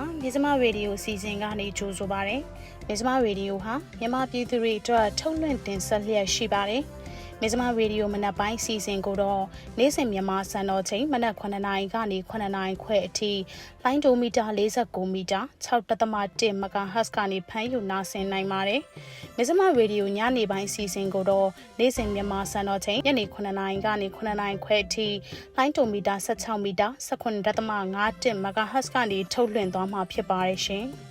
မင်္ဂလာပါမြေစမရေဒီယိုစီစဉ်ကနေကြိုဆိုပါရစေမြေစမရေဒီယိုဟာမြန်မာပြည်သူတွေအတွက်ထုတ်လွှင့်တင်ဆက်လျက်ရှိပါတယ် မြေစမရေဒီယိုမနက်ပိုင်းစီစဉ်ကိုတော့နေ့စဉ်မြန်မာစံတော်ချိန်မနက်9:00နာရီကနေ9:00နာရီခွဲအထိလိုင်းဒိုမီတာ49မီတာ6.1 MHz ကနေဖမ်းယူနာဆင်နိုင်ပါတယ်မြေစမရေဒီယိုညနေပိုင်းစီစဉ်ကိုတော့နေ့စဉ်မြန်မာစံတော်ချိန်ညနေ9:00နာရီကနေ9:00နာရီခွဲအထိလိုင်းဒိုမီတာ16မီတာ19.5 MHz ကနေထုတ်လွှင့်သွားမှာဖြစ်ပါတယ်ရှင်။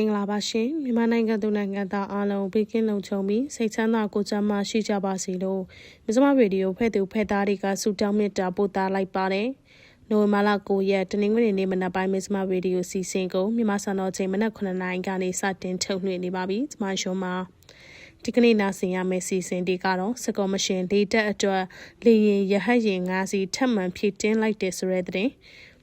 င်္ဂလာပါရှင်မြန်မာနိုင်ငံသူနိုင်ငံသားအားလုံးဘေးကင်းလုံခြုံပြီးစိတ်ချမ်းသာကိုယ်ကျန်းမာရှိကြပါစေလို့မြစမရေဒီယိုဖဲ့သူဖဲ့သားတွေကဆုတောင်းမေတ္တာပို့သလိုက်ပါတယ်နိုဝင်ဘာလ9ရက်တနင်္ဂနွေနေ့မနက်ပိုင်းမြစမရေဒီယိုစီစဉ်ကိုမြန်မာစံတော်ချိန်မနက်9:00နာရီကနေစတင်ထုတ်လွှင့်နေပါပြီ။ဒီမှာရှုံးမှာဒီကနေ့နာဆင်ရမယ့်စီစဉ်တွေကတော့စကောမရှင်ဒေတက်အတွက်လေရင်ရဟတ်ရင်၅စီထပ်မံဖြည့်တင်းလိုက်တဲ့ဆိုတဲ့တဲ့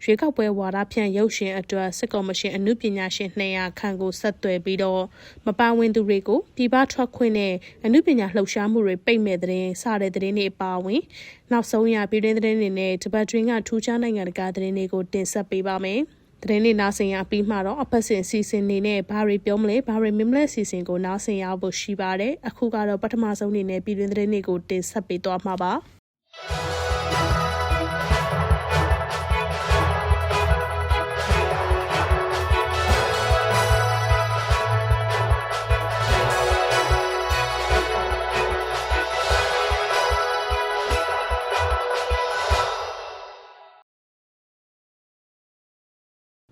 ရွေးကောက်ပွဲဝါဒဖြန့်ရုပ်ရှင်အတွက်စစ်ကော်မရှင်အမှုပညာရှင်200ခန့်ကိုဆက်သွယ်ပြီးတော့မပါဝင်သူတွေကိုပြည်ပထွက်ခွင့်နဲ့အမှုပညာလှုပ်ရှားမှုတွေပိတ်မဲ့တဲ့စတဲ့တဲ့တွေအပါအဝင်နောက်ဆုံးရပြည်တွင်းသတင်းတွေနဲ့တပတ်တွင်းကထူးခြားနိုင်ငံတကာသတင်းတွေကိုတင်ဆက်ပေးပါမယ်။သတင်းတွေနားဆင်ရပြီးမှတော့အဖက်စင်စီစဉ်နေနဲ့ဘာတွေပြောမလဲဘာတွေမမလဲစီစဉ်ကိုနားဆင်ရဖို့ရှိပါတယ်အခုကတော့ပထမဆုံးအနေနဲ့ပြည်တွင်းသတင်းတွေကိုတင်ဆက်ပေးသွားမှာပါ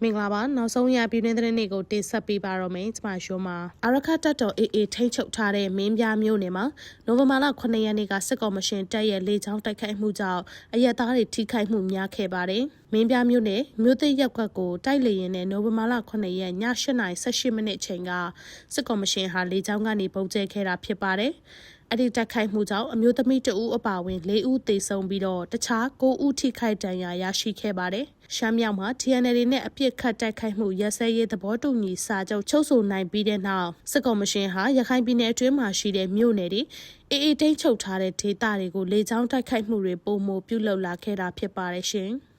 မင်္ဂလာပါနောက်ဆုံးရပြည်တွင်းသတင်းတွေကိုတင်ဆက်ပေးပါတော့မယ်ကျွန်မရှုံးမှာအရခတ်တပ်တော်အေအေထိမ့်ချုပ်ထားတဲ့မင်းပြမျိုးနယ်မှာနိုဝင်ဘာလ9ရက်နေ့ကစစ်ကော်မရှင်တပ်ရဲ့လေကြောင်းတိုက်ခိုက်မှုကြောင့်အရက်သားတွေထိခိုက်မှုများခဲ့ပါတယ်မင်းပြမျိုးနယ်မြို့သိရက်ကွက်ကိုတိုက်လေရင်နဲ့နိုဝင်ဘာလ9ရက်ည8:18မိနစ်အချိန်ကစစ်ကော်မရှင်ဟာလေကြောင်းကနေပုံကျဲခဲ့တာဖြစ်ပါတယ် အဲ့ဒီတက်ခိုက်မှုကြောင့်အမျိုးသမီးတဦးအပါအဝင်၄ဦးသေဆုံးပြီးတော့တခြား၉ဦးထိခိုက်ဒဏ်ရာရရှိခဲ့ပါတယ်။ရှမ်းမြောက်မှာ TNL နဲ့အပြစ်ခတ်တိုက်ခိုက်မှုရစဲရေးသဘောတူညီစာချုပ်ချုပ်ဆိုနိုင်ပြီးတဲ့နောက်စစ်ကော်မရှင်ဟာရခိုင်ပြည်နယ်အတွင်းမှာရှိတဲ့မြို့နယ်တွေအေးအေးတိတ်ချုပ်ထားတဲ့ဒေသတွေကိုလေကြောင်းတိုက်ခိုက်မှုတွေပုံမှုပြုလုပ်လာခဲ့တာဖြစ်ပါတယ်ရှင်။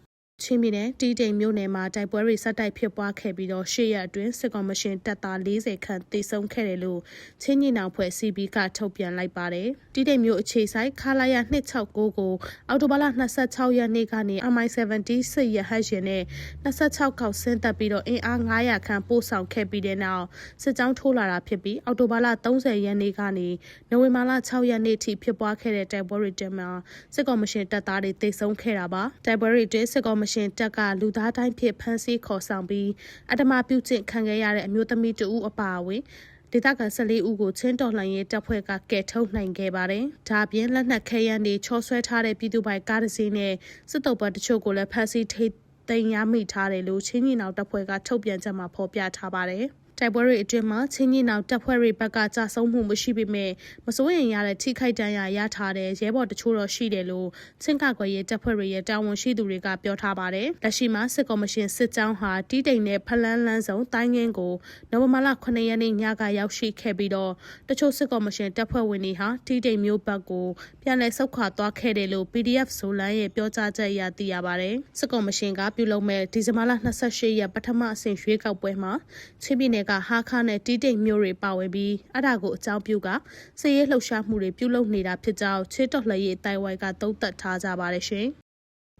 ချင်းပြည်နယ်တီးတိမ်မြို့နယ်မှာတိုက်ပွဲတွေဆက်တိုက်ဖြစ်ပွားခဲ့ပြီးတော့ရှေ့ရက်အတွင်းစစ်ကောင်မရှင်တပ်သား40ခန့်သေဆုံးခဲ့တယ်လို့ချင်းညီနောင်ဖွဲ့ CB ကထုတ်ပြန်လိုက်ပါတယ်။တီးတိမ်မြို့အခြေဆိုင်ခလာရ269ကိုအော်တိုဘာလ26ရက်နေ့ကနေ MI70 စစ်ရဟတ်ရင်နဲ့26ခေါက်ဆင်းသက်ပြီးတော့အင်အား900ခန့်ပို့ဆောင်ခဲ့ပြီးတဲ့နောက်စစ်ကြောင်းထိုးလာတာဖြစ်ပြီးအော်တိုဘာလ30ရက်နေ့ကနေနိုဝင်ဘာလ6ရက်နေ့ထိဖြစ်ပွားခဲ့တဲ့တိုက်ပွဲတွေတမှာစစ်ကောင်မရှင်တပ်သားတွေသေဆုံးခဲ့တာပါ။တိုက်ပွဲတွေအတွင်းစစ်ကောင်မရှင်တပ်ကလူသားတိုင်းဖြစ်ဖမ်းဆီးခေါ်ဆောင်ပြီးအတ္တမပြုကျင့်ခံခဲ့ရတဲ့အမျိုးသမီးတဦးအပါအဝင်ဒေသခံ14ဦးကိုချင်းတော်လှန်ရေးတပ်ဖွဲ့ကကယ်ထုတ်နိုင်ခဲ့ပါတယ်။ဒါပြင်လက်နက်ခဲယမ်းတွေချောဆွဲထားတဲ့ပြည်သူပိုင်ကားတစ်စီးနဲ့စစ်တုပ်ပတ်တချို့ကိုလည်းဖမ်းဆီးထိသိမ်းရမိထားတယ်လို့ချင်းညီနောင်တပ်ဖွဲ့ကထုတ်ပြန်ချက်မှာဖော်ပြထားပါတယ်။ တိုက်ပွဲတွေအတွင်းမှာချင်းကြီးနောင်တပ်ဖွဲ့တွေဘက်ကကြာဆုံးမှုမရှိပေမဲ့မစိုးရင်ရတဲ့ထိခိုက်ဒဏ်ရာရထားတဲ့ရဲဘော်တချို့တော့ရှိတယ်လို့ချင်းကကွယ်ရဲ့တပ်ဖွဲ့တွေရဲ့တာဝန်ရှိသူတွေကပြောထားပါတယ်။လက်ရှိမှာစစ်ကော်မရှင်စစ်ကြောင်းဟာတီးတိမ်နဲ့ဖလန်းလန်းဆောင်တိုင်းငင်းကိုနိုဝင်ဘာလ9ရက်နေ့ညကရောက်ရှိခဲ့ပြီးတော့တချို့စစ်ကော်မရှင်တပ်ဖွဲ့ဝင်တွေဟာတီးတိမ်မျိုးဘက်ကိုပြန်လည်ဆုတ်ခွာသွားခဲ့တယ်လို့ PDF ဇိုလန်ရဲ့ပြောကြားချက်အရသိရပါတယ်။စစ်ကော်မရှင်ကပြုလုပ်မဲ့ဒီဇင်ဘာလ28ရက်ပထမအဆင့်ရွေးကောက်ပွဲမှာချင်းပြည်နယ်ကဟာခါနဲ့တီးတိတ်မျိုးတွေပါဝင်ပြီးအဲ့ဒါကိုအကြောင်းပြုကစည်ရေးလှုပ်ရှားမှုတွေပြုလုပ်နေတာဖြစ်ကြောင်းချစ်တော်လှရဲ့တိုင်ဝိုင်ကသုံးသပ်ထားကြပါတယ်ရှင်။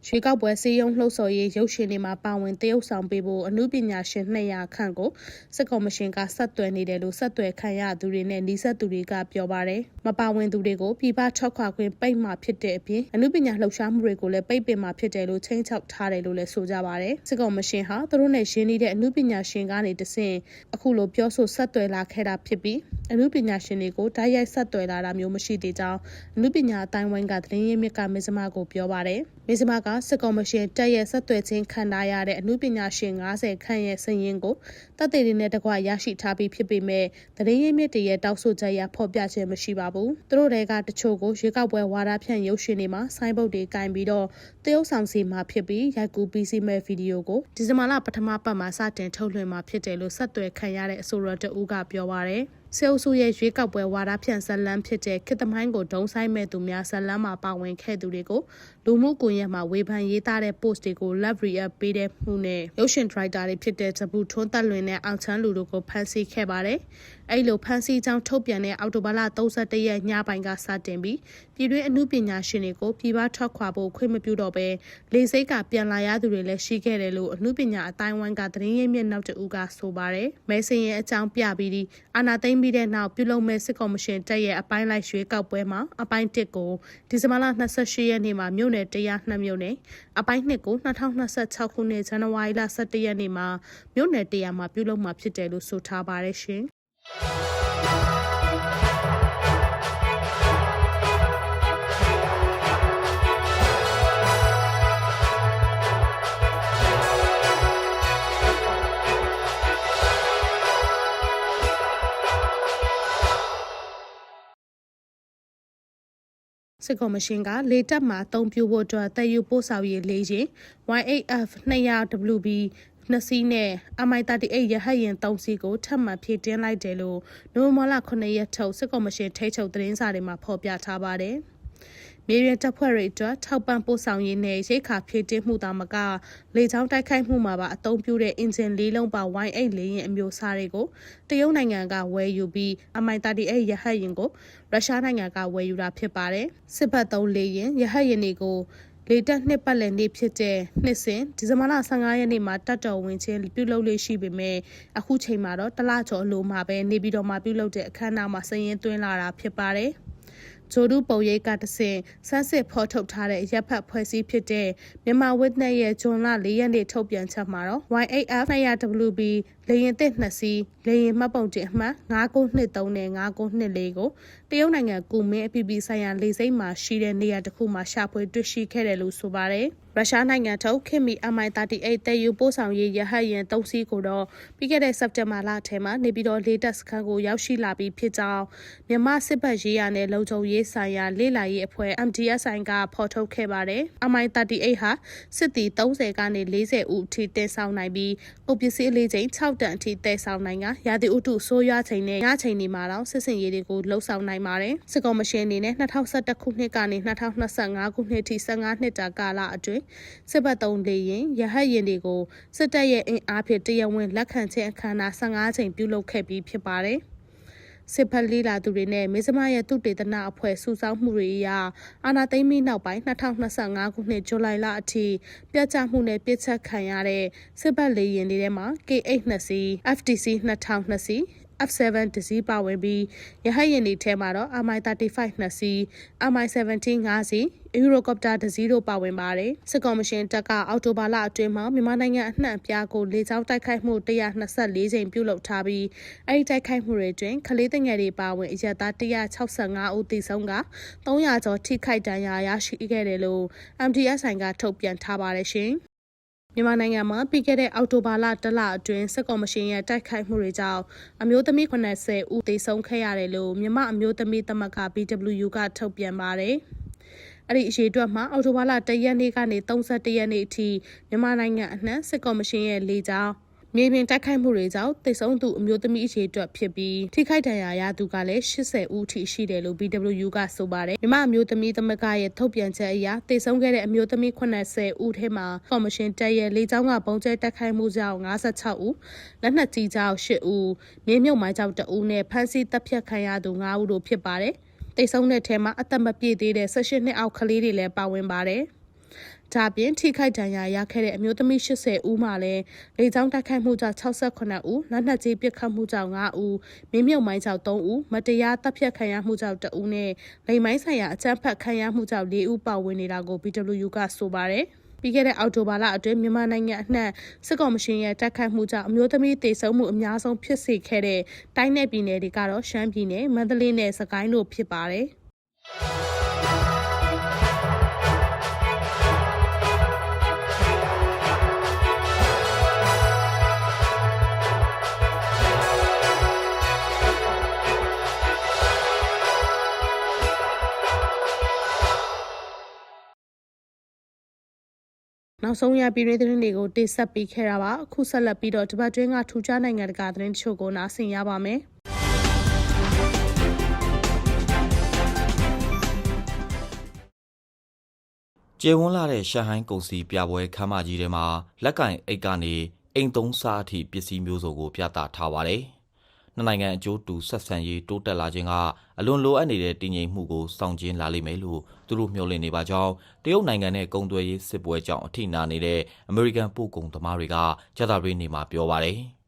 ရွေးကောက်ပွဲစည်းရုံးလှုပ်ဆော်ရေးရုပ်ရှင်တွေမှာပါဝင်တရုပ်ဆောင်ပေးဖို့အမှုပညာရှင်200ခန့်ကိုစစ်ကော်မရှင်ကဆက်သွယ်နေတယ်လို့ဆက်သွယ်ခံရသူတွေနဲ့နှီးဆက်သူတွေကပြောပါတယ်။မပါဝင်သူတွေကိုပြည်ပထွက်ခွာခွင့်ပိတ်မှဖြစ်တဲ့အပြင်အမှုပညာလှုပ်ရှားမှုတွေကိုလည်းပိတ်ပင်မှဖြစ်တယ်လို့ချိန်ချောက်ထားတယ်လို့လည်းဆိုကြပါတယ်။စစ်ကော်မရှင်ဟာသူတို့နဲ့ရင်းနှီးတဲ့အမှုပညာရှင်ကနေတဆင့်အခုလိုပြောဆိုဆက်သွယ်လာခဲ့တာဖြစ်ပြီးအမှုပညာရှင်တွေကိုဓာတ်ရိုက်ဆက်သွယ်လာတာမျိုးမရှိသေးကြောင်းအမှုပညာအတိုင်းဝိုင်းကသတင်းရင်းမြစ်ကမစ္စမကိုပြောပါတယ်။ မစ္စမကစစ်ကော်မရှင်တပ်ရဲ့ဆက်သွယ်ခြင်းခံထားရတဲ့အမှုပညာရှင်90ခန့်ရဲ့စည်ရင်းကိုတပ်သေးတွေနဲ့တကွရရှိထားပြီးဖြစ်ပေမဲ့သတင်းရင်းမြစ်တွေရဲ့တောက်ဆိုချက်ရဖော်ပြခြင်းမရှိပါဘူး။သူတို့တွေကတချို့ကိုရွေးကောက်ပွဲဝါဒဖြန့်ရုပ်ရှင်တွေမှာဆိုင်းဘုတ်တွေကင်ပြီးတော့တရုတ်ဆောင်စီမှာဖြစ်ပြီးရိုက်ကူးပြီးစီမဲ့ဗီဒီယိုကိုဒီဇင်ဘာလပထမပတ်မှာစတင်ထုတ်လွှင့်မှာဖြစ်တယ်လို့ဆက်သွယ်ခံရတဲ့အဆိုရတဦးကပြောပါရယ်။စေအုပ်စုရဲ့ရွေးကောက်ပွဲဝါဒဖြန့်ဇက်လန်းဖြစ်တဲ့ခေတ်သမိုင်းကိုဒုံဆိုင်မဲ့သူများဇက်လန်းမှာပါဝင်ခဲ့သူတွေကိုလူမှုကွန်ရက်မှာဝေဖန်ရေးသားတဲ့ post တွေကို love react ပေးတဲ့မှုနဲ့ရုပ်ရှင် writer တွေဖြစ်တဲ့ဇပူထွန်းတက်လွင်နဲ့အောင်ချမ်းလူတို့ကိုဖမ်းဆီးခဲ့ပါတယ်။အဲ့လိုဖမ်းဆီးကြောင်းထုတ်ပြန်တဲ့အော်တိုဘာလ31ရက်ညပိုင်းကစတင်ပြီးပြည်တွင်းအမှုပညာရှင်တွေကိုပြည်ပထွက်ခွာဖို့ခွင့်မပြုတော့ဘဲလေစိတ်ကပြန်လာရသူတွေလည်းရှိခဲ့တယ်လို့အမှုပညာအတိုင်းဝိုင်းကသတင်းရင်းမြစ်နောက်တဦးကဆိုပါတယ်။မဲစင်ရဲ့အကြောင်းပြပြီးဒီအာနာသိမ့်ပြီးတဲ့နောက်ပြုလုပ်မဲ့စစ်ကော်မရှင်တက်ရဲ့အပိုင်းလိုက်ရွေးကောက်ပွဲမှာအပိုင်း1ကိုဒီဇင်ဘာလ28ရက်နေ့မှာမြို့နယ်102မြို့နယ်အပိုင်း2ကို2026ခုနှစ်ဇန်နဝါရီလ17ရက်နေ့မှာမြို့နယ်100မှာပြုလုပ်မှာဖြစ်တယ်လို့ဆိုထားပါတယ်ရှင်။ စစ်ကော်မရှင်ကလေတပ်မှာအသုံးပြုဖို့အတွက်တည်ယူပို့ဆောင်ရေးလေးရင် Y8F 200 WB နှစ်စီးနဲ့ MI38 ရဟတ်ယာဉ်၃စီးကိုထပ်မံဖြည့်တင်းလိုက်တယ်လို့နိုဝင်ဘာလ9ရက်ထုတ်စစ်ကော်မရှင်ထိချုပ်သတင်းစာတွေမှာဖော်ပြထားပါတယ်။မြေပြင်တပ်ဖွဲ့တွေအတွက်ထောက်ပံ့ပို့ဆောင်ရေးနဲ့ရိတ်ခါဖြည့်တင်းမှုသာမကလေကြောင်းတိုက်ခိုက်မှုမှာပါအသုံးပြုတဲ့အင်ဂျင်လေးလုံးပါ Y8 လေယာဉ်အမျိုးအစားတွေကိုတရုတ်နိုင်ငံကဝယ်ယူပြီး MI38 ရဟတ်ယာဉ်ကိုရုရှားနိုင်ငံကဝယ်ယူတာဖြစ်ပါတယ်။စစ်ဘက်သုံးလေယာဉ်ရဟတ်ယာဉ်တွေကို လေတက်နှစ်ပတ်လည်နေ့ဖြစ်တဲ့နှစ်စဉ်ဒီဇင်ဘာလ15ရက်နေ့မှာတတ်တော်ဝင်ချင်းပြုလုပ်လို့ရှိပေမဲ့အခုချိန်မှာတော့တလကျော်အလိုမှာပဲနေပြည်တော်မှာပြုလုပ်တဲ့အခမ်းအနားမှာစည်ရင်သွင်းလာတာဖြစ်ပါတယ်။ဂျိုဒူပုံရိပ်ကတဆင့်ဆန်းစစ်ဖော်ထုတ်ထားတဲ့ရပ်ဖက်ဖွဲ့စည်းဖြစ်တဲ့မြန်မာဝစ်နဲ့ရဲ့ဂျွန်လ၄ရက်နေ့ထုတ်ပြန်ချက်မှာတော့ Y8F 200WB လေရင်သစ်နှစ်စီးလေရင်မှတ်ပုံတင်အမှတ်9923နဲ့9924ကိုတရုတ်နိုင်ငံကူမင်းအပြည်ပြည်ဆိုင်ရာလေဆိပ်မှာရှိတဲ့နေရာတစ်ခုမှာရှာဖွေတွေ့ရှိခဲ့တယ်လို့ဆိုပါတယ်။ရုရှားနိုင်ငံထုတ်ခင်မီ MI38 တဲယူပို့ဆောင်ရေးရဟတ်ယာဉ်၃စီးကိုတော့ပြီးခဲ့တဲ့စက်တင်ဘာလထဲမှာနေပြည်တော်လေတပ်စခန်းကိုရောက်ရှိလာပြီးဖြစ်ကြောင်းမြန်မာစစ်ဘက်ရေးရာနဲ့လုံခြုံရေးဆိုင်ရာလေ့လာရေးအဖွဲ့ MDSI ကဖော်ထုတ်ခဲ့ပါတယ်။ MI38 ဟာစစ်သည်30ကနေ40ဦးအထိတင်ဆောင်နိုင်ပြီးအုပ်ပစ္စည်းအလေးချိန်6တန်အထိတည်ဆောင်နိုင်ကရာသီဥတုဆိုးရွားချိန်နဲ့ညချိန်တွေမှာတော့စစ်စင်ရေးတွေကိုလှုပ်ဆောင်နိုင်ပါတယ်။စစ်ကော်မရှင်အနေနဲ့2021ခုနှစ်ကနေ2025ခုနှစ်ထိ15နှစ်တာကာလအတွင်းစစ်ဘက်သုံးလေရင်ရဟတ်ရင်တွေကိုစစ်တပ်ရဲ့အင်အားဖြင့်တရားဝင်လက်ခံခြင်းအခမ်းအနား15ချိန်ပြုလုပ်ခဲ့ပြီးဖြစ်ပါတယ်။ စစ်ဖက်လေးလာသူတွေနဲ့မေဇမရဲ့သူတေသနာအဖွဲ့စုဆောင်းမှုတွေအရအာနာသိမ့်မိနောက်ပိုင်း2025ခုနှစ်ဇူလိုင်လအထိပြတ်ကျမှုနဲ့ပြစ်ချက်ခံရတဲ့စစ်ဘက်လေယာဉ်တွေထဲမှာ K8 2စီး FTC 2000 2စီး F7 တစီးပါဝင်ပြီးရဟတ်ယာဉ်တွေထဲမှာတော့ MI35 နှစ်စီး MI17 5စီးအယူရိုကော်ပတာတစီးတို့ပါဝင်ပါတယ်စစ်ကော်မရှင်တပ်ကအော်တိုဘာလအတွင်းမှာမြန်မာနိုင်ငံအနှံ့အပြားကိုလေကြောင်းတိုက်ခိုက်မှု124ကြိမ်ပြုလုပ်ထားပြီးအဲဒီတိုက်ခိုက်မှုတွေတွင်ကလေးငယ်တွေပါဝင်အရက်သား165ဦးသေဆုံးက300ကျော်ထိခိုက်ဒဏ်ရာရရှိခဲ့တယ်လို့ MDSI ကထုတ်ပြန်ထားပါတယ်ရှင် မြန်မာနိုင်ငံမှာပြီးခဲ့တဲ့အောက်တိုဘာလတလအတွင်းစစ်ကော်မရှင်ရဲ့တိုက်ခိုက်မှုတွေကြောင့်အမျိုးသမီး80ဦးသေဆုံးခဲ့ရတယ်လို့မြန်မာအမျိုးသမီးသမဂ္ဂ BWU ကထုတ်ပြန်ပါတယ်။အဲ့ဒီအရေးအတွက်မှာအော်တိုဘာလ၁ရက်နေ့ကနေ31ရက်နေ့အထိမြန်မာနိုင်ငံအနှံ့စစ်ကော်မရှင်ရဲ့လေကြောင်း မြေပြင်တိုက်ခိုက်မှုတွေကြောင့်တိတ်ဆုံးသူအမျိုးသမီးအခြေအတွက်ဖြစ်ပြီးထိခိုက်ဒဏ်ရာရသူကလည်း80ဦးထိရှိတယ်လို့ BWU ကဆိုပါတယ်မြမအမျိုးသမီးသမဂရဲ့ထုတ်ပြန်ချက်အရတိတ်ဆုံးခဲ့တဲ့အမျိုးသမီး80ဦးထဲမှာကော်မရှင်တက်ရဲ့လေကြောင်းကပုံကျဲတိုက်ခိုက်မှုကြောင့်56ဦးလက်နက်ကြီးကြောင့်8ဦးမြေမြုပ်မိုင်းကြောင့်2ဦးနဲ့ဖမ်းဆီးတပ်ဖြတ်ခံရသူ9ဦးတို့ဖြစ်ပါတယ်တိတ်ဆုံးတဲ့ထဲမှာအသက်မပြည့်သေးတဲ့18နှစ်အောက်ကလေးတွေလည်းပါဝင်ပါတယ်။ ဒါပြင်ထိခိုက်ဒဏ်ရာရခဲ့တဲ့အမျိုးသမီး80ဦးမှလည်းလေကြောင်းတိုက်ခိုက်မှုကြောင့်68ဦးလက်နက်ကြီးပစ်ခတ်မှုကြောင့်5ဦးမင်းမြုပ်မိုင်းကြောင့်3ဦးမတရားတပ်ဖြတ်ခံရမှုကြောင့်2ဦးနဲ့လိမ်မိုင်းဆိုင်ရာအကြမ်းဖက်ခံရမှုကြောင့်4ဦးပါဝင်နေတာကို BWU ကဆိုပါတယ်ပြီးခဲ့တဲ့အောက်တိုဘာလအတွင်းမြန်မာနိုင်ငံအနှံ့စစ်ကော်မရှင်ရဲ့တိုက်ခိုက်မှုကြောင့်အမျိုးသမီးတေဆုံးမှုအများဆုံးဖြစ်စေခဲ့တဲ့တိုင်းနယ်ပြည်နယ်တွေကတော့ရှမ်းပြည်နယ်မန္တလေးနဲ့စကိုင်းတို့ဖြစ်ပါတယ်။ နောက်ဆုံးရပြည်တွင်းသတင်းတွေကိုတင်ဆက်ပေးခဲ့တာပါအခုဆက်လက်ပြီးတော့ဒီဘက်တွင်းကထူးခြားနိုင်ငံတကာသတင်းတချို့ကိုနားဆင်ရပါမယ်ကျေဝန်းလာတဲ့ရှန်ဟိုင်းကုန်စီပြပွဲခမ်းမကြီးထဲမှာလက်ကင်အိတ်ကနေအိမ်သုံးစားအထိပစ္စည်းမျိုးစုံကိုပြသထားပါတယ်။ နှစ်နိုင်ငံအကျိုးတူဆက်ဆံရေးတိုးတက်လာခြင်းကအလွန်လိုအပ်နေတဲ့တည်ငြိမ်မှုကိုစောင့်ကျဉ်လာလိမ့်မယ်လို့သူတို့မျှော်လင့်နေပါကြောင်းတရုတ်နိုင်ငံနဲ့ကုန်သွယ်ရေးစစ်ပွဲကြောင့်အထိနာနေတဲ့အမေရိကန်ပို့ကုန်သမားတွေကကြာသပတေးနေ့မှာပြောပါတယ်။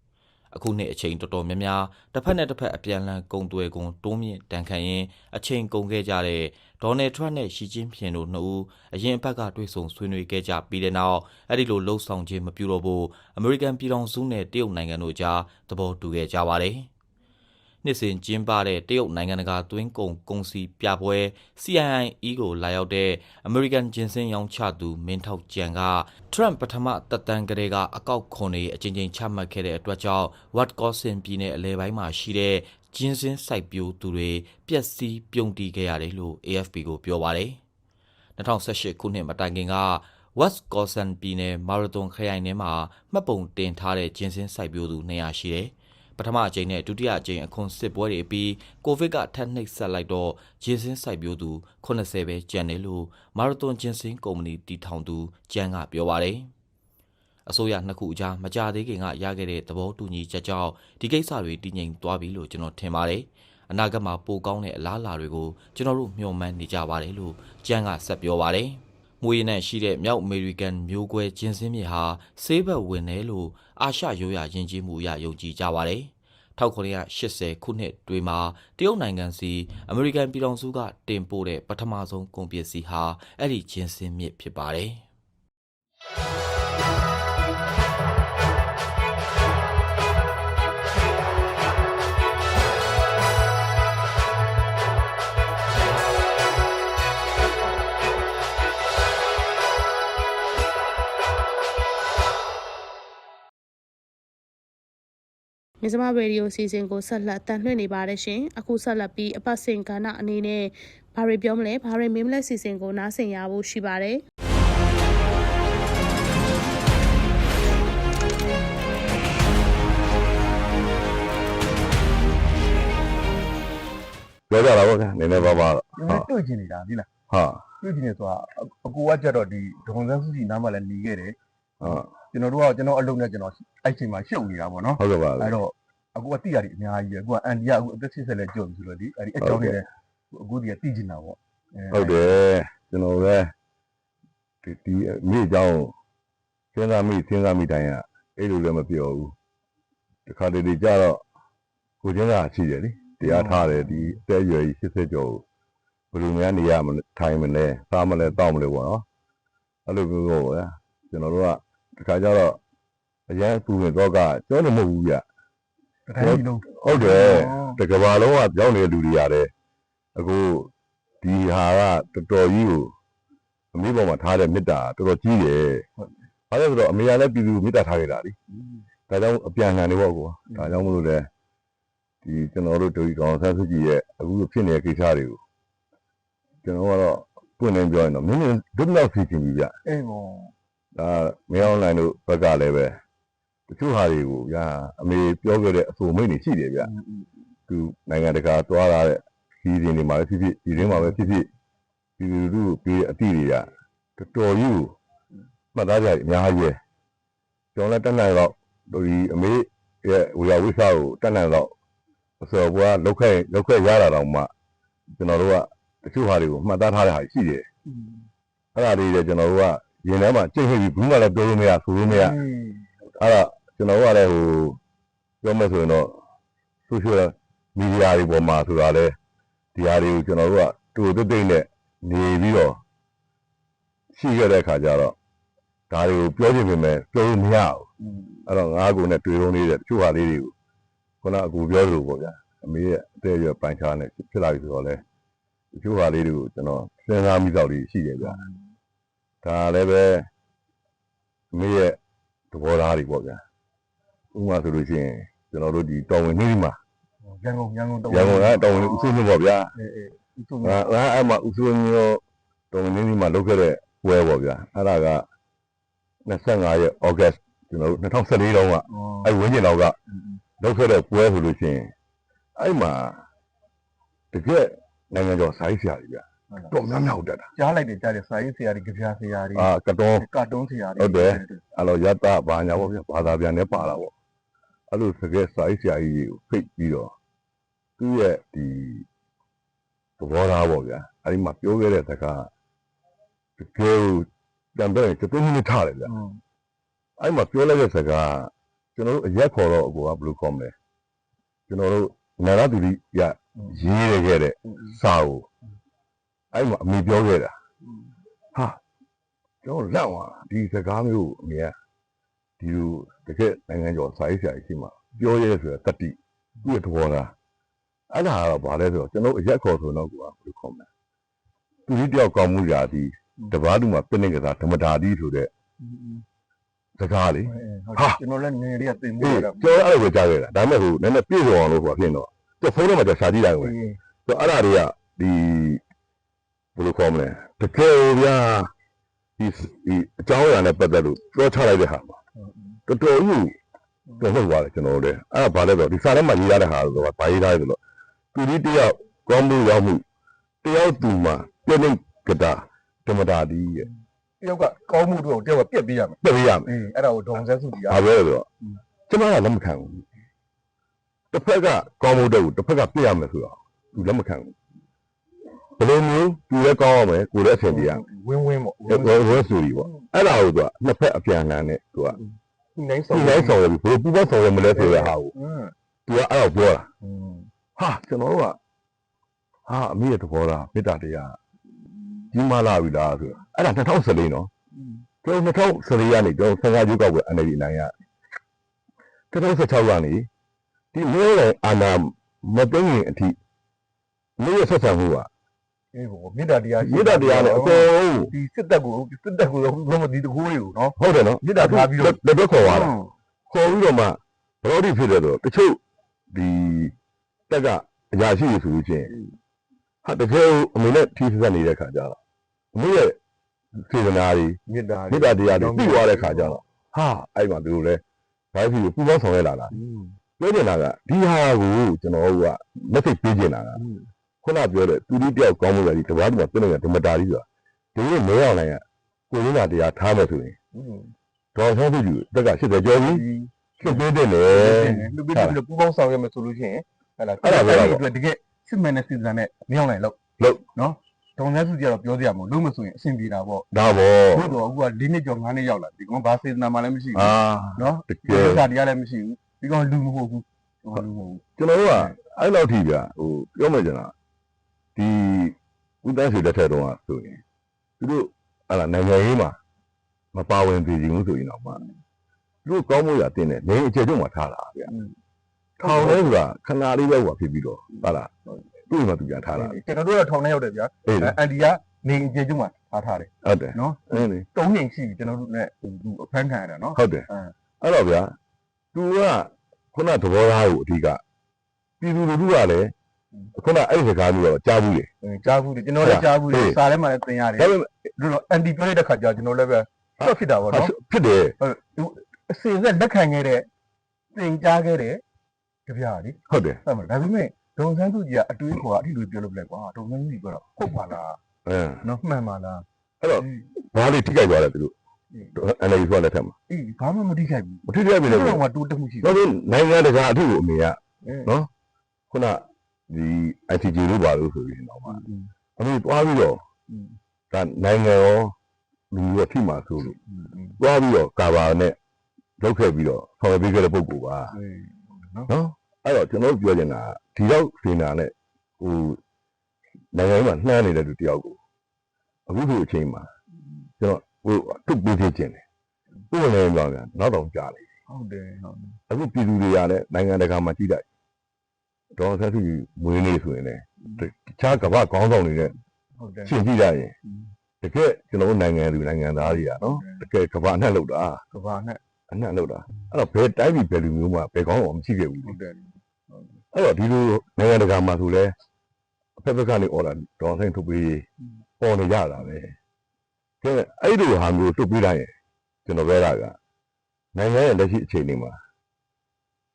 အခုနှစ်အချိန်တော်တော်များများတစ်ဖက်နဲ့တစ်ဖက်အပြန်အလှန်ကုန်သွယ်ကုန်တိုးမြင့်တန်ခတ်ရင်းအချိန်ကုန်ခဲ့ကြတဲ့ဒေါ်နယ်ထရန့်နဲ့ရှီကျင်းဖျင်တို့နှစ်ဦးအရင်အပတ်ကတွေ့ဆုံဆွေးနွေးခဲ့ကြပြီးတဲ့နောက်အဲ့ဒီလိုလှုပ်ဆောင်ခြင်းမပြုတော့ဘူးအမေရိကန်ပြည်ထောင်စုနဲ့တရုတ်နိုင်ငံတို့ကြားသဘောတူခဲ့ကြပါတယ်။ နှစ်စဉ်ကျင်းပတဲ့တရုတ်နိုင်ငံတကာသွင်းကုန်ကုန်စည်ပြပွဲ CIIE ကိုလာရောက်တဲ့အမေရိကန်ဂျင်စင်ရောင်းချသူမင်းထောက်ကျန်က Trump ပထမတက်တန်းကလေးကအကောက်ခွန်တွေအချင်းချင်းချမှတ်ခဲ့တဲ့အတွက်ကြောင့် Wisconsin ပြည်နယ်အလဲပိုင်းမှာရှိတဲ့ဂျင်းစင်းစိုက်ပျိုးသူတွေပျက်စီးပြုံတီးခဲ့ရတယ်လို့ AFP ကိုပြောပါတယ်။2018ခုနှစ်မတိုင်ခင်က West Wisconsin ပြည်နယ်မာရသွန်ခရိုင်ထဲမှာမှတ်ပုံတင်ထားတဲ့ဂျင်းစင်းစိုက်ပျိုးသူ200ရှိတယ်။ ပထမအကြိမ်နဲ့ဒုတိယအကြိမ်အခွန်စစ်ပွဲတွေအပြီးကိုဗစ်ကထပ်နှိပ်ဆက်လိုက်တော့ဂျင်းစင်းစိုက်ပျိုးသူ80ပဲကျန်တယ်လို့မာရသွန်ဂျင်းစင်းကုမ္ပဏီတည်ထောင်သူကျန်းကပြောပါတယ်။အစိုးရနှစ်ခုအကြားမကြသေးခင်ကရခဲ့တဲ့သဘောတူညီချက်ကြောင့်ဒီကိစ္စတွေတည်ငြိမ်သွားပြီလို့ကျွန်တော်ထင်ပါတယ်။အနာဂတ်မှာပိုကောင်းတဲ့အလားအလာတွေကိုကျွန်တော်တို့မျှော်မှန်းနေကြပါတယ်လို့ကျန်းကဆက်ပြောပါတယ်။ မွေးရနဲ့ရှိတဲ့မြောက်အမေရိကန်မျိုးကွဲဂျင်းစင်းမြေဟာဆေးဘက်ဝင်တယ်လို့အာရှရိုးရာယဉ်ကျေးမှုအရယုံကြည်ကြပါတယ်။1980ခုနှစ်တွေမှာတရုတ်နိုင်ငံစီအမေရိကန်ပြည်ထောင်စုကတင်ပို့တဲ့ပထမဆုံးကုန်ပစ္စည်းဟာအဲ့ဒီဂျင်းစင်းမြစ်ဖြစ်ပါတယ်။ မြစမရေဒီယိုစီစဉ်ကိုဆက်လက်တန်လှည့်နေပါတယ်ရှင်အခုဆက်လက်ပြီးအပတ်စဉ်ကဏ္ဍအနေနဲ့ဘာတွေပြောမလဲဘာတွေမင်းမလဲစီစဉ်ကိုနားဆင်ရဖို့ရှိပါတယ်ပြောကြတာပေါ့ဗျာနည်းနည်းပါးပါးတော့ကျွန်တော်တွေ့ချင်နေတာဒီလားဟာတွေ့ချင်နေဆိုတာအအကူကကြတော့ဒီဒေါန်ဆန်းစုကြည်နားမှာလည်းနေခဲ့တယ် ဟာကျွန်တော်တို့ကကျွန်တော်အလုပ်နဲ့ကျွန်တော်အဲ့ချိန်မှာရှုပ်နေတာပေါ့နော်ဟုတ်ကဲ့ပါလေအဲ့တော့အကူကတိရတယ်အများကြီးပဲအကူကအန်ဒီကအခုအသက်80လဲကျော်ပြီဆိုတော့ဒီအဲ့ဒီအကြောင်းတွေလည်းအကူဒီကတိချင်တာပေါ့အဲဟုတ်တယ်ကျွန်တော်လည်းဒီဒီမိအကြောင်းစဉ်းစားမိစဉ်းစားမိတိုင်းကအဲ့လိုလည်းမပြောဘူးတခါတလေကြတော့ကိုချင်းစာရှိတယ်လေတရားထားတယ်ဒီအသက်အရွယ်ကြီး80ကျော်ကိုဘယ်လိုများနေရမလဲထိုင်မလဲစားမလဲတောက်မလဲပေါ့နော်အဲ့လိုမျိုးပေါ့ဗျာကျွန်တော်တို့က တခါကျတော့အရင်ပူနေတော့ကကျောင်းနေမဟုတ်ဘူးဗျတတိုင်းကြီးလုံးဟုတ်တယ်တကဘာလုံးကကြောက်နေတဲ့လူတွေရတယ်အခုဒီဟာကတော်တော်ကြီးကိုအမေပေါ်မှာထားတဲ့မေတ္တာတော်တော်ကြီးတယ်ဘာလို့လဲဆိုတော့အမေကလည်းပြည်သူကိုမေတ္တာထားခဲ့တာလीဒါကြောင့်အပြန်အလှန်တွေပေါ့ကွာဒါကြောင့်မလို့လဲဒီကျွန်တော်တို့ဒုတိကောင်ဆန်းစုကြည်ရဲ့အခုဖြစ်နေတဲ့ကိစ္စတွေကိုကျွန်တော်ကတော့ပွင့်နေပြောရင်တော့မင်းတို့ဒုလောက်စီချင်ပြီဗျအေးပေါ့ ဒါမင်းအောင်လိုင်းတို့ဘက်ကလည်းပဲတချို့ဟာတွေကိုဗျာအမေပြောခဲ့တဲ့အဆိုမိတ်တွေရှိတယ်ဗျသူနိုင်ငံတကာသွားလာတဲ့ခီးစဉ်တွေမှာလည်းဖြစ်ဖြစ်ဒီရင်းမှာပဲဖြစ်ဖြစ်ဒီလူလူပေးအတိတွေကတော်တော်ကြီးကိုမှတ်သားကြရအများကြီးပဲကျွန်တော်လည်းတက်နိုင်တော့ဒီအမေရဲ့ဝေယဝိစာကိုတက်နိုင်တော့အစောဘွားလောက်ခဲ့လောက်ခဲ့ရတာတော့မှကျွန်တော်တို့ကတချို့ဟာတွေကိုမှတ်သားထားတဲ့ဟာရှိတယ်အဲ့ဒါလေးတွေကျွန်တော်တို့က ရင်ထဲမှာကြိတ်ဟိပြီးဘူးမှလည်းပြောလို့မရဆိုလို့မရအဲ့ဒါကျွန်တော်တို့ကလည်းဟိုပြောမယ်ဆိုရင်တော့ social media တွေပေါ်မှာဆိုတာလေဒီဟာတွေကိုကျွန်တော်တို့ကတူတူတိတ်နဲ့နေပြီးတော့ရှိခဲ့တဲ့အခါကျတော့ဒါတွေကိုပြောချင်ပေမဲ့ပြောလို့မရဘူးအဲ့တော့ငါးကူနဲ့တွေ့ရုံလေးတဲ့တချို့ဟာလေးတွေကိုခုနအကူပြောသလိုပေါ့ဗျာအမေရဲ့အသေးအရွယ်ပိုင်ချားနဲ့ဖြစ်လာပြီဆိုတော့လေတချို့ဟာလေးတွေကိုကျွန်တော်စဉ်းစားမိတော့လေးရှိတယ်ဗျာ ဒါလည်းပဲအမေရဲ့သဘောထားတွေပေါ့ဗျာဥပမာဆိုလို့ရှိရင်ကျွန်တော်တို့ဒီတော်ဝင်နှင်းမှာရန်ကုန်ရန်ကုန်တော့ရန်ကုန်ကတော်ဝင်ဥစုမျိုးပေါ့ဗျာအေးအေးဒီစုံငါငါအဲ့မှာဥစုမျိုးတော်ဝင်နှင်းမှာလုပ်ခဲ့တဲ့ပွဲပေါ့ဗျာအဲ့ဒါက25ရက်ဩဂတ်ကျွန်တော်တို့2014တုန်းကအဲ့ဝင်းကျင်တော့ကလောက်ခဲ့တဲ့ပွဲဆိုလို့ရှိရင်အဲ့မှာတကယ်နိုင်ငံကျော်စာရေးဆရာကြီးဗျ တော်များများဟုတ်တက်တာကြားလိုက်တယ်ကြားတယ်စာရေးဆရာတွေကြပြဆရာတွေအာကတော်ကာတွန်းဆရာတွေဟုတ်တယ်အဲ့လိုရတဘာညာပေါ့ဗျဘာသာပြန်နဲ့ပါတာပေါ့အဲ့လိုတကယ်စာရေးဆရာကြီးကိုဖိတ်ပြီးတော့သူ့ရဲ့ဒီသဘောထားပေါ့ဗျာအဲ့ဒီမှာပြောခဲ့တဲ့စကားတကယ်ကိုပြန်တော့ကျတုံးနေထားတယ်ဗျာอืมအဲ့မှာပြောလိုက်တဲ့စကားကျွန်တော်တို့အရက်ခေါ်တော့အကိုကဘယ်လိုခေါ်မလဲကျွန်တော်တို့နာရသူကြီးရရေးရခဲ့တဲ့စာကို အဲ့မှာအမေပြောခဲ့တာဟာကျွန်တော်လက်သွားဒီစကားမျိုးကိုအမေကဒီလိုတကယ်နိုင်ငံကျော်စာရေးဆရာကြီးရှိမှပြောရဲဆိုတဲ့တတိသူ့ရဲ့သဘောထားအဲ့ဒါကတော့ဗာလဲဆိုတော့ကျွန်တော်တို့အရက်ခေါ်ဆိုတော့ကိုကဘယ်လိုခေါ်မလဲသူကြီးတယောက်ကောင်းမှုရာဒီတပားသူမှာပြိဋိကစားဓမ္မတာတိဆိုတဲ့စကားလေဟုတ်တယ်ကျွန်တော်လည်းငယ်လေးကသင်မှုအေးရတာကျော်အဲ့လိုပဲကြားခဲ့တာဒါပေမဲ့ဟိုနည်းနည်းပြည့်စုံအောင်လို့ဟိုဖြစ်တော့သူဖုန်းထဲမှာကျစာကြည့်လိုက်ဝင်သူအဲ့ဒါတွေကဒီ ဘယ်လိုခေါ်မလဲတကယ်ဗျာဒီဒီအကြောင်းအရာနဲ့ပတ်သက်လို့ပြောချလိုက်တဲ့ဟာမှာတော်တော်ကြီးတော့ဟုတ်သွားတယ်ကျွန်တော်တို့လည်းအဲ့ဒါဘာလဲဆိုတော့ဒီစာထဲမှာရေးရတဲ့ဟာဆိုတော့ဘာရေးထားလဲဆိုတော့သူဒီတယောက်ကောင်းမှုရောက်မှုတယောက်သူမှာပြည့်နေကြတာဓမ္မတာဒီရဲ့တယောက်ကကောင်းမှုတို့တယောက်ကပြက်ပေးရမယ်ပြည့်ရမယ်အေးအဲ့ဒါကိုဒေါန်ဆန်းစုကြည်ကဘာပဲဆိုတော့ကျွန်တော်ကလက်မခံဘူးတစ်ဖက်ကကောင်းမှုတော့တစ်ဖက်ကပြည့်ရမယ်ဆိုတော့သူလက်မခံဘူး ဘယ်လိုမျိုးသူလည်းကောင်းအောင်ပဲကိုယ်လည်းအထင်ကြီးရဝင်းဝင်းပေါ့ဝင်းဝင်းဆိုပြီးပေါ့အဲ့ဒါကိုသူကနှစ်ဖက်အပြန်အလှန်နဲ့သူကဒီနိုင်ဆောင်ဒီနိုင်ဆောင်ရပြီဘယ်လိုပူပေါင်းဆောင်ရမလဲဆိုတဲ့ဟာကိုသူကအဲ့တော့ပြောတာဟာကျွန်တော်တို့ကဟာအမိရဲ့သဘောသားမေတ္တာတရားကြီးမလာပြီလားဆိုအဲ့ဒါ2014နော်ကျွန်တော်2014ကနေကျွန်တော်15ရုပ်ကောက်ပဲအနေနဲ့နိုင်ရ2016ကနေဒီမိုးလေအာနာမသိငင်အထိမြို့ရဲ့ဆက်ဆံမှုက အေးပေါ့မေတ္တာတရားမေတ္တာတရားနဲ့အကုန်လုံးဒီစစ်တပ်ကိုစစ်တပ်ကိုဘုမဒီတကူတွေကိုနော်ဟုတ်တယ်နော်မေတ္တာထားပြီးတော့လက်တော့ခေါ်သွားတာခေါ်ပြီးတော့မှဘယ်လိုဒီဖြစ်လဲဆိုတော့တချို့ဒီတက်ကအရာရှိရဆိုလို့ချင်းဟာတကယ်အမေနဲ့ထီးဆက်နေတဲ့ခါကျတော့အမေရဲ့စေတနာတွေမေတ္တာမေတ္တာတရားတွေပြီးသွားတဲ့ခါကျတော့ဟာအဲ့မှာသူတို့လဲဘာဖြစ်လို့ပူပေါင်းဆောင်ရလာလားอืมပြောချင်တာကဒီဟာကိုကျွန်တော်တို့က message ပေးချင်တာက ခုနပြောတဲ့သူဒီတယောက်ကောင်းမှုပဲဒီတဘာတူမှာပြနေတဲ့ဓမ္မတာကြီးဆိုတာဒီလိုမဲအောင်နိုင်ကကိုရင်းတာတရားထားမယ်ဆိုရင်อืมဒေါ်ဆောင်သူကြီးတက်က80ကျော်ပြီဖြစ်ပေးတယ်လေလူပြီးပြီးပူပေါင်းဆောင်ရမယ်ဆိုလို့ရှိရင်ဟဲ့လားအတွက်တကယ်စစ်မှန်တဲ့စစ်စံနဲ့မရောက်နိုင်လို့လို့နော်ဒေါန်ဆန်းစုကြည်ကတော့ပြောစရာမလိုလုံးမဆိုရင်အဆင်ပြေတာပေါ့ဒါပေါ့ဘုတော့အခုက၄နှစ်ကျော်၅နှစ်ရောက်လာဒီကောင်ဘာစေတနာမှလည်းမရှိအာဘူးနော်တကဒီယ်ကတရားလည်းမရှိဘူးဒီကောင်လူမဟုတ်ဘူးလူမဟုတ်ဘူးကျွန်တော်တို့ကအဲ့လောက်ထိပြဟိုပြောမယ်ကျင်တာ ဒီဥဒန်းစီလက်ထက်တုန်းကဆိုရင်သူတို့အဲ့ဒါနိုင်ငံရေးမှာမပါဝင်ပြည်ဘူးဆိုရင်တော့မှသူတို့ကောင်းမှုရတင်တယ်နေအခြေကျုံမှာထားတာဗျထောင်လဲဆိုတာခဏလေးပဲဟိုဖြစ်ပြီးတော့ဟုတ်လားသူ့မှာသူပြန်ထားတာကျွန်တော်တို့ကတော့ထောင်ထဲရောက်တယ်ဗျာအေးလေအန်ဒီကနေအကျေကျုံမှာထားထားတယ်ဟုတ်တယ်နော်အင်းလေတုံးငိမ်ရှိပြီကျွန်တော်တို့နဲ့သူအဖမ်းခံရတာနော်ဟုတ်တယ်အင်းအဲ့တော့ဗျာ तू ကခုနသဘောထားကိုအဓိကပြည်သူလူထုကလည်း ခုနအဲ့ဒီစကားမျိုးတော့ကြားဘူးလေကြားဘူးကျွန်တော်လည်းကြားဘူးဟေးစာထဲမှာလည်းသင်ရတယ်ဒါပေမဲ့တို့တော့အန်တီပြောလိုက်တဲ့ခါကျကျွန်တော်လည်းပဲဆော့ဖြစ်တာပေါ့နော်ဖြစ်တယ်အစင်ဆက်လက်ခံခဲ့တဲ့သင်ကြားခဲ့တဲ့ကြပြလေဟုတ်တယ်ဟုတ်မလားဒါပေမဲ့ဒုံဆန်းစုကြီးကအတွေးခေါ်အထီလိုပြောလို့ပြလိုက်ကွာဒုံဆန်းစုကြီးကတော့ဟုတ်ပါလားအင်းနော်မှန်ပါလားအဲ့တော့ဘာလေးထိကြိုက်သွားတယ်သူတို့အနေဆိုလက်ထက်မှာအေးဘာမှမတိခိုက်ဘူးမထိကြိုက်ပြီလေဘယ်တော့တော့မှတိုးတက်မှုရှိသူနိုင်ငံတကာအထူးကိုအမေကနော်ခုန ဒီ ITG လို့ပါလို့ဆိုပြီးတော့မှအမေတွားပြီးတော့ဒါနိုင်ငံရောလူရောထိမှာဆိုလို့တွားပြီးတော့ကာဘာနဲ့လုပ်ခဲ့ပြီးတော့ဆောင်ရွက်ပေးခဲ့တဲ့ပုံကူပါနော်အဲ့တော့ကျွန်တော်တို့ပြောချင်တာကဒီတော့စေနာနဲ့ဟိုနိုင်ငံရေးမှာနှမ်းနေတဲ့လူတယောက်ကိုအခုဒီအချိန်မှာကျွန်တော်ဟိုထုတ်ပေးသေးခြင်းတယ်ပုံနေတော့ကနောက်တော့ကြားလိုက်ဟုတ်တယ်ဟုတ်တယ်အခုပြည်သူတွေကလည်းနိုင်ငံတကာမှာကြည့်လိုက် ဒေါ်ဆက်စုမွေးနေဆိုရင်လည်းတခြားကမ္ဘာခေါင်းဆောင်တွေနဲ့ဟုတ်တယ်ရှင်းကြည့်ရရင်တကယ်ကျွန်တော်တို့နိုင်ငံသူနိုင်ငံသားတွေကနော်တကယ်ကမ္ဘာအနှံ့လောက်တာကဘာနဲ့အနှံ့လောက်တာအဲ့တော့ဘယ်တိုင်းပြည်ဘယ်လူမျိုးမှဘယ်ကောင်းအောင်မရှိခဲ့ဘူးဟုတ်တယ်အဲ့တော့ဒီလိုနိုင်ငံတကာမှာဆိုလဲအဖက်ဖက်ကနေအော်လာဒေါ်ဆိုင်ထုတ်ပေးပေါ်နေကြတာပဲကဲအဲ့ဒီလိုဟာမျိုးထုတ်ပေးလိုက်ရင်ကျွန်တော်ပြောတာကနိုင်ငံရဲ့လက်ရှိအခြေအနေမှာ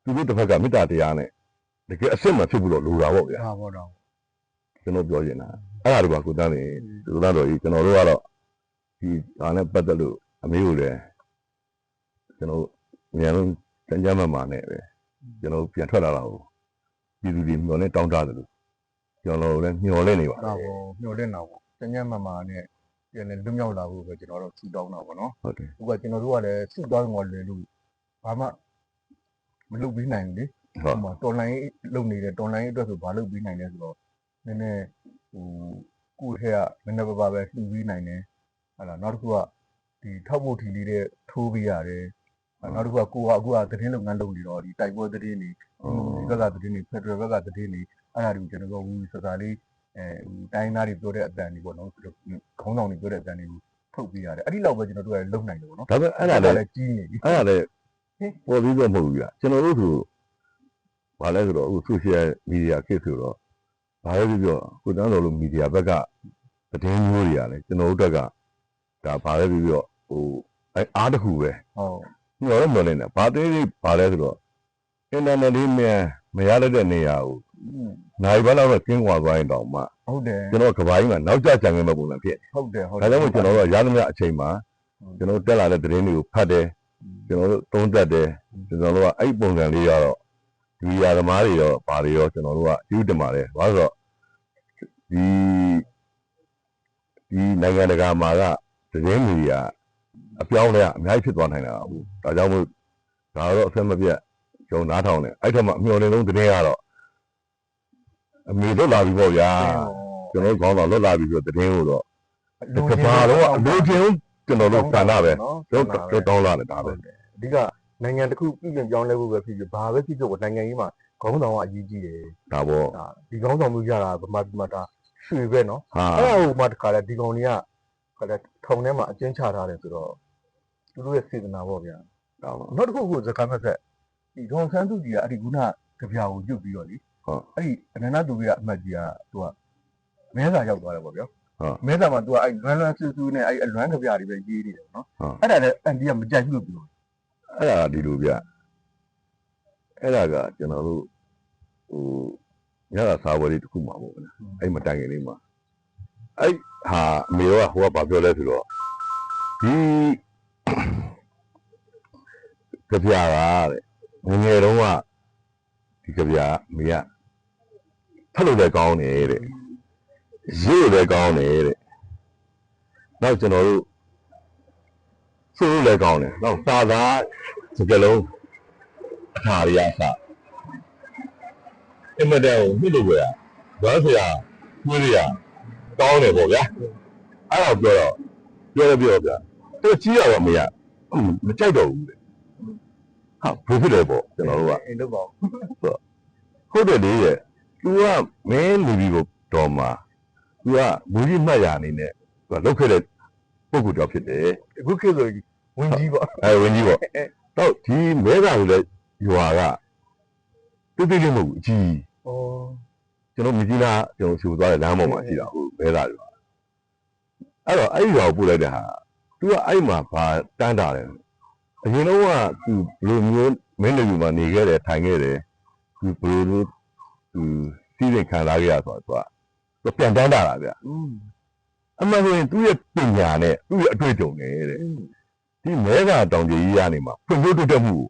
သူတို့တစ်ဖက်ကမေတ္တာတရားနဲ့ တကယ်အစ်စ်မှဖြစ်ဖို့တော့လိုတာပေါ့ဗျာဟာပေါ့တော့ကျွန်တော်ပြောနေတာအဲ့ဒါတကွာကိုတန်းနေကိုတန်းတော်ကြီးကျွန်တော်တို့ကတော့ဒီဟာနဲ့ပတ်သက်လို့အမေကိုလည်းကျွန်တော်အများလုံးတန်ကြမ်းမှမှာနဲ့ပဲကျွန်တော်ပြန်ထွက်လာတာကိုပြည်သူတွေမျှော်လင့်တောင်းတတယ်လို့ကျွန်တော်လည်းမျှော်လင့်နေပါဒါပေါ့မျှော်လင့်တာပေါ့တညက်မှမှာနဲ့ပြန်လဲလွတ်မြောက်လာဖို့ပဲကျွန်တော်တို့ဆူတောင်းတာပေါ့နော်ဟုတ်တယ်အခုကကျွန်တော်တို့ကလည်းဆူတောင်းတော်လွယ်လို့ဘာမှမလုပ်ပြီးနိုင်ဘူးလေ ဟုတ်ဟိုမှာတော်လိုင်းလုပ်နေတယ်တော်လိုင်းအတွက်ဆိုဘာလုပ်ပြီးနိုင်လဲဆိုတော့နည်းနည်းဟိုကိုယ့်ထက်ကနည်းနည်းပါးပါးပဲလှူပြီးနိုင်တယ်ဟာလားနောက်တစ်ခုကဒီထောက်ဖို့ထီလေးတဲ့ထိုးပေးရတယ်နောက်တစ်ခုကကိုကအခုကသတင်းလုပ်ငန်းလုပ်နေတော့ဒီတိုက်ပွဲသတင်းတွေဒီဘက်ကသတင်းတွေဖက်ဒရယ်ဘက်ကသတင်းတွေအဲ့ဒါတွေကိုကျွန်တော်တို့ဝူစကားလေးအဲဟိုတိုင်းသားတွေပြောတဲ့အတန်တွေပေါ့နော်ခေါင်းဆောင်တွေပြောတဲ့အတန်တွေကိုထုတ်ပြရတယ်အဲ့ဒီလောက်ပဲကျွန်တော်တို့ကလုံနိုင်တယ်ပေါ့နော်ဒါပေမဲ့အဲ့ဒါလည်းကြီးနေပြီအဲ့ဒါလည်းပေါ်ပြီးတော့မဟုတ်ဘူးဗျကျွန်တော်တို့ဆို ဘာလဲဆိုတော့အခု social media ခေတ်ဆိုတော့ဘာလဲပြောပြောကိုတန်းတော်လိုမီဒီယာဘက်ကသတင်းမျိုးတွေရတယ်ကျွန်တော်တို့တက်ကဒါဘာလဲပြောပြောဟိုအဲအားတစ်ခုပဲဟုတ်ညော်တော့မျောနေတယ်ဘာသေးသေးဘာလဲဆိုတော့အင်တာနက်လေးမြန်မရတဲ့နေရာကိုနိုင်ဘာလောက်တော့ကျင်းကွာသွားရင်တောင်မှဟုတ်တယ်ကျွန်တော်ကဘာကြီးမှာနောက်ကျကြံနေမဲ့ပုံစံဖြစ်ဟုတ်တယ်ဟုတ်ဒါကြောင့်မို့ကျွန်တော်တို့ကရသမျှအချိန်မှာကျွန်တော်တက်လာတဲ့သတင်းတွေကိုဖတ်တယ်ကျွန်တော်တို့သုံးသပ်တယ်ကျွန်တော်တို့ကအဲ့ပုံစံလေးရတော့ ဒီယာသမားတွေရောဘာတွေရောကျွန်တော်တို့ကယူတင်ပါတယ်ဘာလို့ဆိုတော့ဒီဒီနိုင်ငံတကာမှာကသတင်းမီဒီယာအပြောင်းလဲအများကြီးဖြစ်သွားနိုင်တာဟုတ်ဒါကြောင့်မို့ဒါတော့အဆက်မပြတ်ကျုံနားထောင်တယ်အဲ့ထက်မှအမျှော်လင့်ဆုံးသတင်းကတော့အမေလွတ်လာပြီပေါ့ဗျာကျွန်တော်တို့ခေါင်းတော်လွတ်လာပြီဆိုတဲ့သတင်းကိုတော့ကဘာတော့အလိုချင်ကျွန်တော်တို့ဆန္ဒပဲတို့တို့တောင်းလာတယ်ဒါပဲအဓိက နိုင်ငံတစ်ခုပြည်ပြင်ပြောင်းလဲဖို့ပဲဖြစ်ဖြစ်ဘာပဲဖြစ်ဖြစ်နိုင်ငံကြီးမှာခေါင်းဆောင်ကအရေးကြီးတယ်ဒါပေါ့ဒါဒီခေါင်းဆောင်မှုရတာဗမာပြည်မှာဒါရွှေပဲနော်ဟာအဲ့ဒါကိုမှတခါလဲဒီကောင်တွေကခါလဲထုံထဲမှာအကျဉ်းချထားတယ်ဆိုတော့သူတို့ရဲ့စေတနာပေါ့ဗျာဒါပေါ့နောက်တစ်ခုကိုစကားဖက်ဖက်ဒီဒေါန်ဆန်းစုကြည်ကအဲ့ဒီခုနကြပြာကိုညွတ်ပြီးတော့လေဟုတ်အဲ့ဒီအနန္တသူရအမတ်ကြီးကသူကမဲစာရောက်သွားတယ်ပေါ့ဗျာဟုတ်မဲစာမှာသူကအဲ့လွမ်းလွမ်းဆူဆူနဲ့အဲ့အလွမ်းကြပြာတွေပဲရေးနေတယ်နော်ဟုတ်အဲ့ဒါလည်းအန်တီကမကြိုက်ဘူးလို့ပြော အဲ့ဒါဒီလိုဗျအဲ့ဒါကကျွန်တော်တို့ဟိုညတာစာဝယ်လေးတစ်ခုမှာပေါ့ဗျာအဲ့မတိုင်ခင်လေးမှာအဲ့ဟာအမေကဟိုကဘာပြောလဲဆိုတော့ဒီကြပြာကတဲ့ငယ်ငယ်တုန်းကဒီကြပြာအမေကဖတ်လို့လည်းကောင်းတယ်တဲ့ရေးလို့လည်းကောင်းတယ်တဲ့နောက်ကျွန်တော်တို့ ဆိုလို့လည်းကောင်းတယ်နောက်စာသားစကလုံးအခါရီယာစအမတဲ့ကိုမြစ်လို့ပဲဘာဆရာကိုရကောင်းတယ်ပေါ့ဗျာအဲ့တော့ပြောတော့ပြောရပြောဗျာသူကြီးရတော့မရမကြိုက်တော့ဘူးတဲ့ဟာဘယ်ဖြစ်လဲပေါ့ကျွန်တော်တို့က အိမ်တော့ပေါ့ ဟုတ်တယ်လေရဲ့ तू ကမင်းလူကြီးကိုတော်မှာ तू ကမူကြီးမှတ်ရအနေနဲ့ तू ကလောက်ခဲ့တဲ့ ပုဂ္ဂိုလ်တော်ဖြစ်တယ်အခုခေတ်ဆိုဝင်းကြီးပေါ့အဲဝင်းကြီးပေါ့တော့ဒီမဲတာကိုလည်းရွာကတိတိလေးမဟုတ်ဘူးအကြီးဩကျွန်တော်မြကြီးလားကျွန်တော်ရှူသွားတဲ့လမ်းပေါ်မှာရှိတာဟုတ်မဲတာရွာအဲ့တော့အဲ့ဒီရွာကိုပို့လိုက်တဲ့ဟာသူကအဲ့မှာဗာတန်းတာတယ်အရင်တော့ကသူဘလိုမျိုးမင်းလူမှာနေခဲ့တယ်ထိုင်ခဲ့တယ်သူဘလိုမျိုးသူစီးစိမ်ခံစားခဲ့ရဆိုတော့သူကပြန်တန်းတာလားဗျอืม အမှန်ဆိုရင်သူ့ရဲ့ပညာနဲ့သူ့ရဲ့အတွေ့အကြုံနဲ့တဲ့ဒီမဲကတောင်ကြီးကြီးရနေမှာဖွံ့ဖြိုးတိုးတက်မှုကို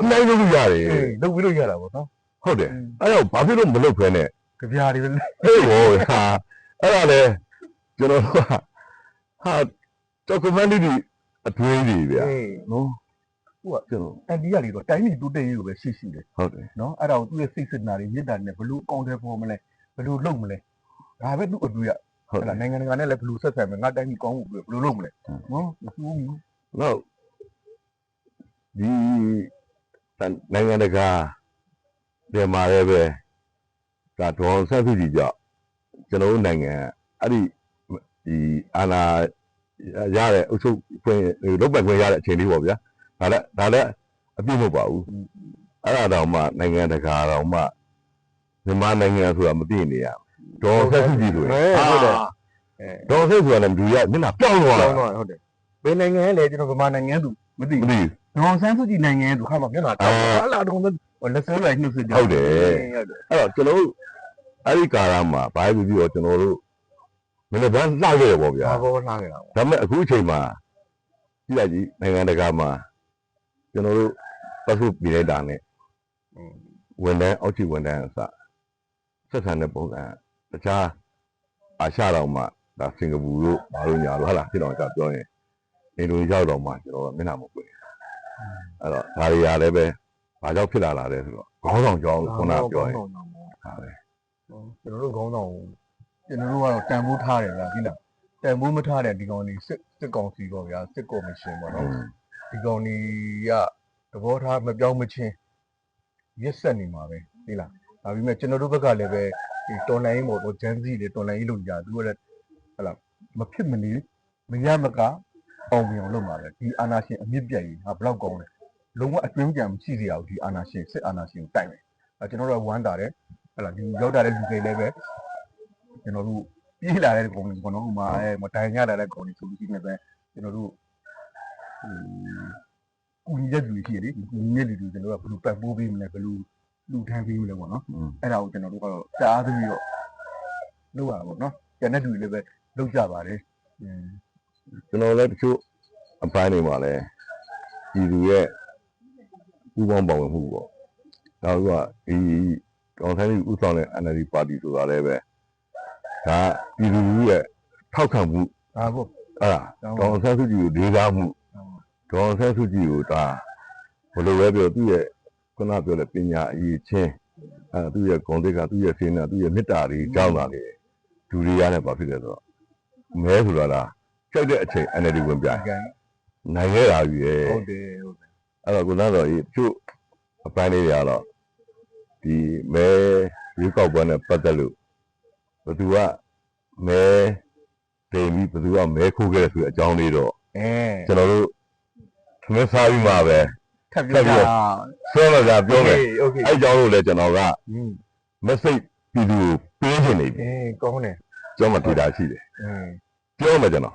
အနိုင်ဆုံးရတယ်အေးလုပ်ပြီးလို့ရတာပေါ့နော်ဟုတ်တယ်အဲ့တော့ဘာဖြစ်လို့မလုပ်ဖဲနဲ့ကြပြာတွေပဲဟေးဟောဟာအဲ့ဒါလေကျွန်တော်တို့ကဟာ documentary အတွင်းကြီးဗျာအေးနော်ဟုတ်ကဲ့ကျွန်တော်အန်တီကလေတော့တိုင်းပြည်တိုးတက်ရေးကိုပဲရှိရှိတယ်ဟုတ်တယ်နော်အဲ့ဒါကိုသူ့ရဲ့စိတ်စစ်နာတွေမြစ်တာနဲ့ဘလို့အကောင့်ထဲပေါ်မလဲဘလို့လုပ်မလဲဒါပဲသူ့အတွေ့ရ ဟုတ်အဲ့တဒါယ်နိုင်ငံတကာနဲ့လည်းဘလို့ဆက်ဆံမလဲငါတိုင်းပြည်ကောင်းဖို့ဘလို့လုပ်မလဲနော်မဟုတ်ဘူးနောက်ဒီနိုင်ငံတကာပြန်มาလည်းပဲဒါဒေါ်ဆက်စုကြည့်ကြောက်ကျွန်တော်တို့နိုင်ငံအဲ့ဒီဒီအာနာရတဲ့အုပ်ချုပ်ခွင့်လုတ်ပတ်ခွင့်ရတဲ့အချိန်လေးပေါ့ဗျာဒါလည်းဒါလည်းအပြည့်မဟုတ်ပါဘူးအဲ့ဒါတော့မှနိုင်ငံတကာတော့မှမြန်မာနိုင်ငံဆိုတာမသိနေရ ဒေါ်ဆက်စုကြည့်ဆိုရင်ဟုတ်တယ်ဒေါ်ဆက်ဆိုတာလည်းလူရမျက်နှာပြောင်းသွားကောတာင်းတော့ဟုတ်တယ်ဘယ်နိုင်ငံလဲကျွန်တော်ဗမာနိုင်ငံသူမသိမဘူးသိဒေါအောင်ဆန်းစုကြည်နိုင်ငံသူခါမှမျက်နှာတောက်ဟာလာတော့လက်စဲလိုက်နှုတ်ဆက်ကြဟုတ်တယ်ဟုတ်တယ်အဲ့တော့ကျွန်တော်တို့အဲ့ဒီကာလမှာဘာပဲပြောပြောကျွန်တော်တို့မနေ့ကလှခဲ့ရပေါ့ဗျာဘာဘောလာခဲ့တာပေါ့ဒါပေမဲ့အခုအချိန်မှာကြည့်လိုက်ကြည့်နိုင်ငံတကာမှာကျွန်တော်တို့ပတ်စုပြည်လိုက်တာနဲ့ဝန်တန်းအောက်ခြေဝန်တန်းအစဆက်ဆံတဲ့ပုံစံ တခြားအာရှတော်မှာဒါစင်ကာပူတို့ဘာလို့ညာလို့ဟာလားဖြစ်တော့ကပြောရင်အင်ဒိုနီးရှားတော်မှာကျွန်တော်ကမျက်နှာမပွင့်အဲ့တော့ဒါတွေရတယ်ပဲဘာကြောင့်ဖြစ်လာလာလဲဆိုတော့ခေါင်းဆောင်ကြောင်းခုနကပြောရင်ဟာပဲကျွန်တော်တို့ခေါင်းဆောင်ကျွန်တော်တို့ကတော့တန်ဖိုးထားတယ်ဗျာဒီလားတန်ဖိုးမထားတဲ့ဒီကောင်လေးစစ်စစ်ကောင်စီပေါ့ဗျာစစ်ကော်မရှင်ပေါ့နော်ဒီကောင်လေးကသဘောထားမပြောင်းမချင်းရက်ဆက်နေမှာပဲဒီလားဒါပေမဲ့ကျွန်တော်တို့ဘက်ကလည်းပဲ ဒီတော်လိုင်းပေါ့တော့ဂျန်စီတွေတော်လိုင်းလို့ကြာသူကလည်းဟလာမဖြစ်မနေမရမကအောင်မြင်အောင်လုပ်မှာပဲဒီအာနာရှင်အမြင့်ပြတ်ကြီးဟာဘလောက်ကောင်းလဲလုံးဝအတွင်းကြံမရှိစေရဘူးဒီအာနာရှင်စစ်အာနာရှင်ကိုတိုက်မယ်အဲကျွန်တော်တို့ကဝမ်းတာတယ်ဟလာဒီရောက်တာတဲ့လူတွေလည်းပဲကျွန်တော်တို့ပြေးလာတဲ့ကောင်တွေကတော့ဟိုမှာအဲမတိုင်ရလာတဲ့ကောင်တွေဆိုလို့ရှိရင်ပဲကျွန်တော်တို့ဟိုကူညီတဲ့လူတွေရှိတယ်လေကူညီတဲ့လူတွေကျွန်တော်တို့ကဘယ်လိုပတ်ပိုးပေးမလဲဘယ်လို လူထမ်းပေးမလဲပေါ့နော်အဲ့ဒါကိုကျွန်တော်တို့ကတော့တအားသမီးတော့လုပ်ရတာပေါ့နော်ကျန်တဲ့လူတွေလည်းပဲလုပ်ကြပါတယ်อืมကျွန်တော်လည်းတချို့အပိုင်းတွေမှာလည်းပြည်သူရဲ့ပူးပေါင်းပါဝင်မှုပေါ့။နောက်တစ်ခုကဒီကောင်ဆိုင်ဥဆောင်တဲ့ NLD ပါတီဆိုတာလည်းပဲဒါပြည်သူလူထုရဲ့ထောက်ခံမှုဒါပေါ့အဲ့ဒါကောင်ဆန်းစုကြည်ကိုဒေသမှုကောင်ဆန်းစုကြည်ကိုဒါဘယ်လိုပဲပြောသူ့ရဲ့ ခုနပြောတဲ့ပညာအရေးချင်းအဲသူ့ရဲ့ဂုဏ်သိက္ခာသူ့ရဲ့စေနာသူ့ရဲ့မေတ္တာတွေကြောင်းတာလေဒူရီရနဲ့ဘာဖြစ်လဲဆိုတော့မဲဆိုတာလားကြောက်တဲ့အချိန် NLD ဝင်ပြိုင်ကံနိုင်ခဲ့တာကြီးရဲ့ဟုတ်တယ်ဟုတ်တယ်အဲ့တော့ကိုသားတော်ကြီးသူ့အပိုင်းလေးတွေကတော့ဒီမဲရွေးကောက်ပွဲနဲ့ပတ်သက်လို့ဘယ်သူကမဲတိမ်ပြီးဘယ်သူကမဲခိုးခဲ့တယ်ဆိုတဲ့အကြောင်းလေးတော့အဲကျွန်တော်တို့သမင်းစားပြီးမှပဲ ထပ်ပြောတာပြောတော့ကြာပြောမယ်အဲ့ကြောင့်လို့လဲကျွန်တော်က message ပြည်သူကိုပေးချင်နေပြီအေးကောင်းတယ်ကျွန်တော်မှတွေ့တာရှိတယ်ပြောမယ်ကျွန်တော်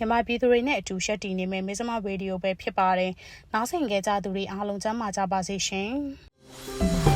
မြန်မာပြည်သူတွေနဲ့အတူရှက်တည်နေမယ့်မိစမရေဒီယိုပဲဖြစ်ပါတယ်။နောက်ဆင်ကြကြသူတွေအားလုံးချမ်းသာကြပါစေရှင်။